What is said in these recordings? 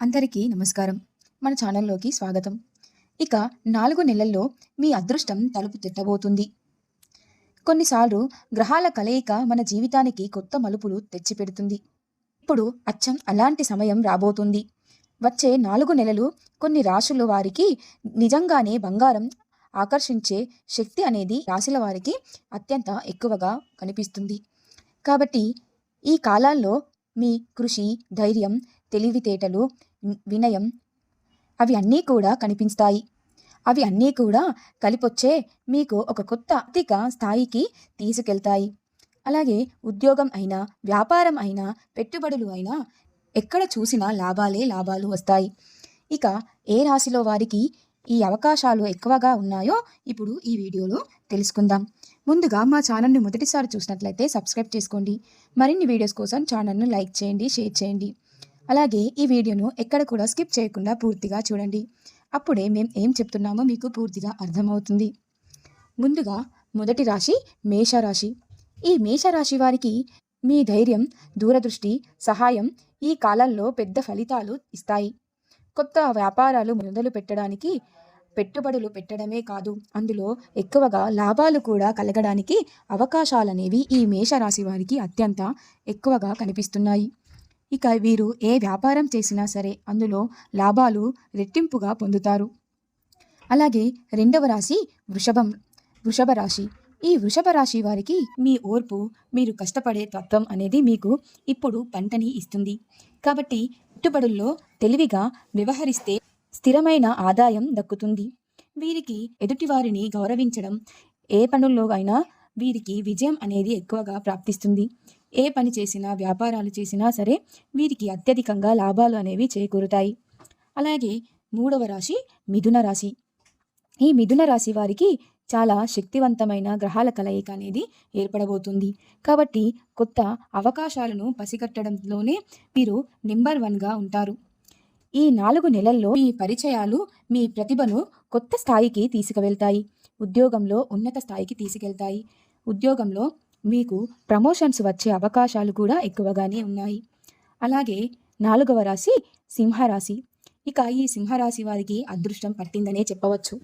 అందరికీ నమస్కారం. మన ఛానల్లోకి స్వాగతం. ఇక నాలుగు నెలల్లో మీ అదృష్టం తలుపు తిట్టబోతుంది. కొన్నిసార్లు గ్రహాల కలయిక మన జీవితానికి కొత్త మలుపులు తెచ్చిపెడుతుంది. ఇప్పుడు అచ్చం అలాంటి సమయం రాబోతుంది. వచ్చే నాలుగు నెలలు కొన్ని రాశుల వారికి నిజంగానే బంగారం ఆకర్షించే శక్తి అనేది రాశుల వారికి అత్యంత ఎక్కువగా కనిపిస్తుంది. కాబట్టి ఈ కాలాల్లో మీ కృషి ధైర్యం తెలివితేటలు వినయం. అవి అన్నీ కూడా కనిపిస్తాయి అవి అన్నీ కూడా కలిపొచ్చే మీకు ఒక కొత్త ఆర్థిక స్థాయికి తీసుకెళ్తాయి. అలాగే ఉద్యోగం అయినా వ్యాపారం అయినా పెట్టుబడులు అయినా ఎక్కడ చూసినా లాభాలే లాభాలు వస్తాయి. ఇక ఏ రాశిలో వారికి ఈ అవకాశాలు ఎక్కువగా ఉన్నాయో ఇప్పుడు ఈ వీడియోలో తెలుసుకుందాం. ముందుగా మా ఛానల్ని మొదటిసారి చూసినట్లయితే సబ్స్క్రైబ్ చేసుకోండి. మరిన్ని వీడియోస్ కోసం ఛానల్ను లైక్ చేయండి షేర్ చేయండి. అలాగే ఈ వీడియోను ఎక్కడ కూడా స్కిప్ చేయకుండా పూర్తిగా చూడండి. అప్పుడే మేము ఏం చెప్తున్నామో మీకు పూర్తిగా అర్థమవుతుంది. ముందుగా మొదటి రాశి మేషరాశి. ఈ మేషరాశి వారికి మీ ధైర్యం దూరదృష్టి సహాయం ఈ కాలంలో పెద్ద ఫలితాలు ఇస్తాయి. కొత్త వ్యాపారాలు మొదలు పెట్టడానికి పెట్టుబడులు పెట్టడమే కాదు అందులో ఎక్కువగా లాభాలు కూడా కలగడానికి అవకాశాలనేవి ఈ మేషరాశి వారికి అత్యంత ఎక్కువగా కనిపిస్తున్నాయి. ఇక వీరు ఏ వ్యాపారం చేసినా సరే అందులో లాభాలు రెట్టింపుగా పొందుతారు. అలాగే రెండవ రాశి వృషభం. వృషభ రాశి. ఈ వృషభ రాశి వారికి మీ ఓర్పు మీరు కష్టపడే తత్వం అనేది మీకు ఇప్పుడు పంటని ఇస్తుంది. కాబట్టి పెట్టుబడుల్లో తెలివిగా వ్యవహరిస్తే స్థిరమైన ఆదాయం దక్కుతుంది. వీరికి ఎదుటివారిని గౌరవించడం ఏ పనుల్లో అయినా వీరికి విజయం అనేది ఎక్కువగా ప్రాప్తిస్తుంది. ఏ పని చేసినా వ్యాపారాలు చేసినా సరే వీరికి అత్యధికంగా లాభాలు అనేవి చేకూరుతాయి. అలాగే మూడవ రాశి మిథున రాశి. ఈ మిథున రాశి వారికి చాలా శక్తివంతమైన గ్రహాల కలయిక అనేది ఏర్పడబోతుంది. కాబట్టి కొత్త అవకాశాలను పసిగట్టడంలోనే వీరు నెంబర్ వన్గా ఉంటారు. ఈ నాలుగు నెలల్లో మీ పరిచయాలు మీ ప్రతిభను కొత్త స్థాయికి తీసుకువెళ్తాయి. ఉద్యోగంలో ఉన్నత స్థాయికి తీసుకెళ్తాయి. ఉద్యోగంలో మీకు ప్రమోషన్స్ వచ్చే అవకాశాలు కూడా ఎక్కువగానే ఉన్నాయి. అలాగే నాలుగవ రాశి సింహరాశి. ఇక ఈ సింహరాశి వారికి అదృష్టం పట్టిందనే చెప్పవచ్చు.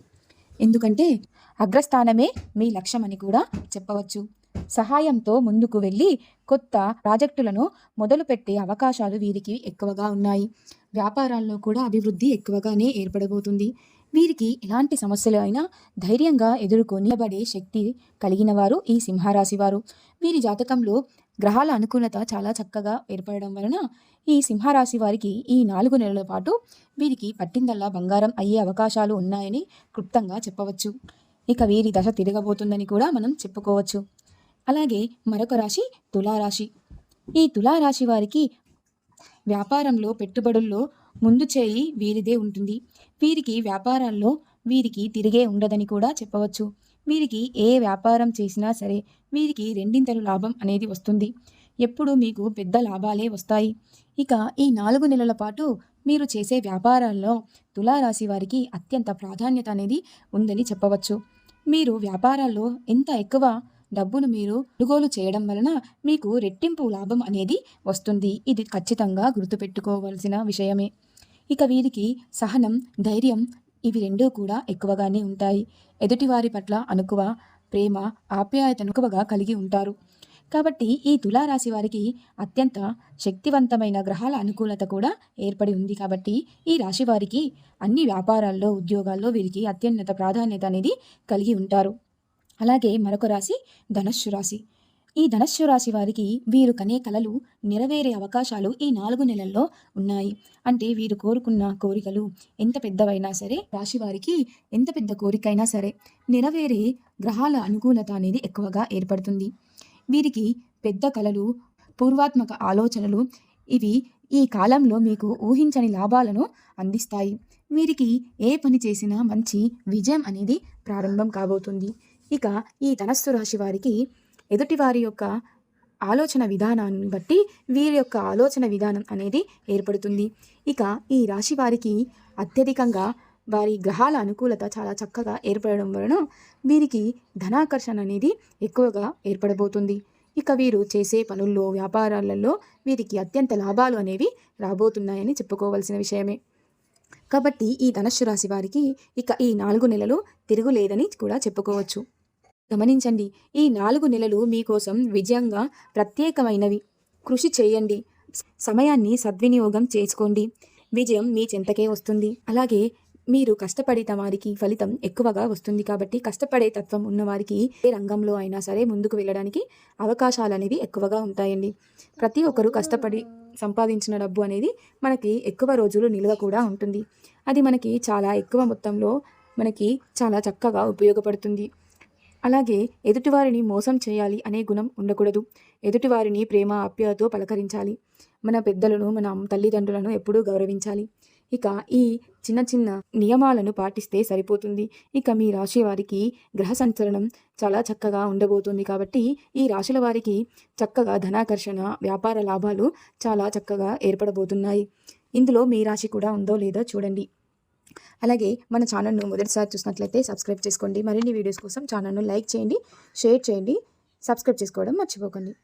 ఎందుకంటే అగ్రస్థానమే మీ లక్ష్యమని కూడా చెప్పవచ్చు. సహాయంతో ముందుకు వెళ్ళి కొత్త ప్రాజెక్టులను మొదలుపెట్టే అవకాశాలు వీరికి ఎక్కువగా ఉన్నాయి. వ్యాపారాల్లో కూడా అభివృద్ధి ఎక్కువగానే ఏర్పడబోతుంది. వీరికి ఎలాంటి సమస్యలు అయినా ధైర్యంగా ఎదుర్కొని నిలబడే శక్తి కలిగిన వారు ఈ సింహరాశి వారు. వీరి జాతకంలో గ్రహాల అనుకూలత చాలా చక్కగా ఏర్పడడం వలన ఈ సింహరాశి వారికి ఈ నాలుగు నెలల పాటు వీరికి పట్టిందల్లా బంగారం అయ్యే అవకాశాలు ఉన్నాయని క్లుప్తంగా చెప్పవచ్చు. ఇక వీరి దశ తిరగబోతుందని కూడా మనం చెప్పుకోవచ్చు. అలాగే మరొక రాశి తులారాశి. ఈ తులారాశి వారికి వ్యాపారంలో పెట్టుబడుల్లో ముందు చేయి వీరిదే ఉంటుంది. వీరికి వ్యాపారాల్లో వీరికి తిరిగే ఉండదని కూడా చెప్పవచ్చు. వీరికి ఏ వ్యాపారం చేసినా సరే వీరికి రెండింతలు లాభం అనేది వస్తుంది. ఎప్పుడు మీకు పెద్ద లాభాలే వస్తాయి. ఇక ఈ నాలుగు నెలల పాటు మీరు చేసే వ్యాపారాల్లో తులారాశి వారికి అత్యంత ప్రాధాన్యత అనేది ఉందని చెప్పవచ్చు. మీరు వ్యాపారాల్లో ఎంత ఎక్కువ డబ్బును మీరు కొనుగోలు చేయడం వలన మీకు రెట్టింపు లాభం అనేది వస్తుంది. ఇది ఖచ్చితంగా గుర్తుపెట్టుకోవాల్సిన విషయమే. ఇక వీరికి సహనం ధైర్యం ఇవి రెండూ కూడా ఎక్కువగానే ఉంటాయి. ఎదుటివారి పట్ల అనుకువ ప్రేమ ఆప్యాయతను కలిగి ఉంటారు. కాబట్టి ఈ తులారాశి వారికి అత్యంత శక్తివంతమైన గ్రహాల అనుకూలత కూడా ఏర్పడి ఉంది. కాబట్టి ఈ రాశి వారికి అన్ని వ్యాపారాల్లో ఉద్యోగాల్లో వీరికి అత్యున్నత ప్రాధాన్యత అనేది కలిగి ఉంటారు. అలాగే మరొక రాశి ధనుస్సు రాశి. ఈ ధనస్సు రాశి వారికి వీరు కనే కలలు నెరవేరే అవకాశాలు ఈ నాలుగు నెలల్లో ఉన్నాయి. అంటే వీరు కోరుకున్న కోరికలు ఎంత పెద్దవైనా సరే రాశి వారికి ఎంత పెద్ద కోరికైనా సరే నెరవేరే గ్రహాల అనుకూలత అనేది ఎక్కువగా ఏర్పడుతుంది. వీరికి పెద్ద కలలు పూర్వాత్మక ఆలోచనలు ఇవి ఈ కాలంలో మీకు ఊహించని లాభాలను అందిస్తాయి. వీరికి ఏ పని చేసినా మంచి విజయం అనేది ప్రారంభం కాబోతుంది. ఇక ఈ ధనస్సు రాశి వారికి ఎదుటివారి యొక్క ఆలోచన విధానాన్ని బట్టి వీరి యొక్క ఆలోచన విధానం అనేది ఏర్పడుతుంది. ఇక ఈ రాశి వారికి అత్యధికంగా వారి గ్రహాల అనుకూలత చాలా చక్కగా ఏర్పడడం వలన వీరికి ధనాకర్షణ అనేది ఎక్కువగా ఏర్పడబోతుంది. ఇక వీరు చేసే పనుల్లో వ్యాపారాలలో వీరికి అత్యంత లాభాలు అనేవి రాబోతున్నాయని చెప్పుకోవాల్సిన విషయమే. కాబట్టి ఈ ధనస్సు రాశి వారికి ఇక ఈ నాలుగు నెలలు తిరుగులేదని కూడా చెప్పుకోవచ్చు. గమనించండి ఈ నాలుగు నెలలు మీకోసం విజయంగా ప్రత్యేకమైనవి. కృషి చేయండి. సమయాన్ని సద్వినియోగం చేసుకోండి. విజయం మీ చెంతకే వస్తుంది. అలాగే మీరు కష్టపడిన వారికి ఫలితం ఎక్కువగా వస్తుంది కాబట్టి కష్టపడే తత్వం ఉన్నవారికి ఏ రంగంలో అయినా సరే ముందుకు వెళ్ళడానికి అవకాశాలు అనేవి ఎక్కువగా ఉంటాయండి. ప్రతి ఒక్కరూ కష్టపడి సంపాదించిన డబ్బు అనేది మనకి ఎక్కువ రోజులు నిల్వ కూడా ఉంటుంది. అది మనకి చాలా ఎక్కువ మొత్తంలో మనకి చాలా చక్కగా ఉపయోగపడుతుంది. అలాగే ఎదుటివారిని మోసం చేయాలి అనే గుణం ఉండకూడదు. ఎదుటివారిని ప్రేమ ఆప్యాయతో పలకరించాలి. మన పెద్దలను మన తల్లిదండ్రులను ఎప్పుడూ గౌరవించాలి. ఇక ఈ చిన్న చిన్న నియమాలను పాటిస్తే సరిపోతుంది. ఇక మీ రాశి వారికి గ్రహ సంచలనం చాలా చక్కగా ఉండబోతుంది కాబట్టి ఈ రాశుల వారికి చక్కగా ధనాకర్షణ వ్యాపార లాభాలు చాలా చక్కగా ఏర్పడబోతున్నాయి. ఇందులో మీ రాశి కూడా ఉందో లేదో చూడండి. అలాగే మన ఛానల్ను మొదటిసారి చూసినట్లయితే సబ్స్క్రైబ్ చేసుకోండి. మరిన్ని వీడియోస్ కోసం ఛానల్ను లైక్ చేయండి షేర్ చేయండి సబ్స్క్రైబ్ చేసుకోవడం మర్చిపోకండి.